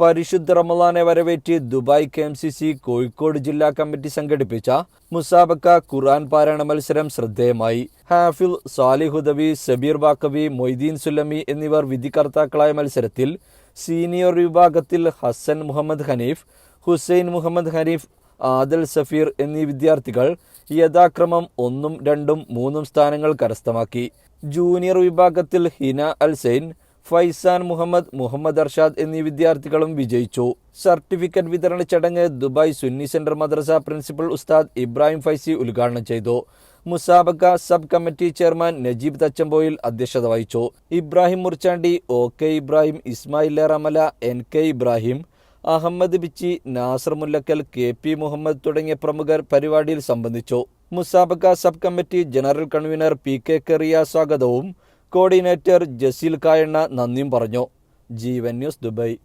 പരിശുദ്ധ റമദാനെ വരവേറ്റി Dubai K M C C Kozhikode ജില്ലാ കമ്മിറ്റി സംഘടിപ്പിച്ച മുസാബക്ക ഖുർആൻ പാരായണ മത്സരം ശ്രദ്ധേയമായി. ഹാഫിൽ സാലിഹുദബി സബീർ ബാക്കബി മൊയ്തീൻ സുല്ലമി എന്നിവർ വിധികർത്താക്കളായ മത്സരത്തിൽ സീനിയർ വിഭാഗത്തിൽ ഹസൻ മുഹമ്മദ് ഹനീഫ് ഹുസൈൻ മുഹമ്മദ് ഹനീഫ് ആദൽ സഫീർ എന്നീ വിദ്യാർത്ഥികൾ യഥാക്രമം ഒന്നും രണ്ടും മൂന്നും സ്ഥാനങ്ങൾ കരസ്ഥമാക്കി. ജൂനിയർ വിഭാഗത്തിൽ ഹിന അൽസൈൻ ഫൈസാൻ മുഹമ്മദ് മുഹമ്മദ് അർഷാദ് എന്നീ വിദ്യാർത്ഥികളും വിജയിച്ചു. സർട്ടിഫിക്കറ്റ് വിതരണ ചടങ്ങ് ദുബായ് സുന്നി സെന്റർ മദ്രസ പ്രിൻസിപ്പൽ ഉസ്താദ് ഇബ്രാഹിം ഫൈസി ഉദ്ഘാടനം ചെയ്തു. മുസാബക്ക sub committee chairman Najeeb Thachampoyil അധ്യക്ഷത വഹിച്ചു. Ibrahim Murichandi O K Ibrahim Ismail Ramala N K Ibrahim Ahammed Bichi Nasar Mullakkal K P Muhammad തുടങ്ങിയ പ്രമുഖർ പരിപാടിയിൽ സംബന്ധിച്ചു. മുസാബക്ക sub committee general convener P K Keriya സ്വാഗതവും കോർഡിനേറ്റർ ജസീൽ കായണ്ണ നന്ദിയും പറഞ്ഞു. Jeevan news Dubai.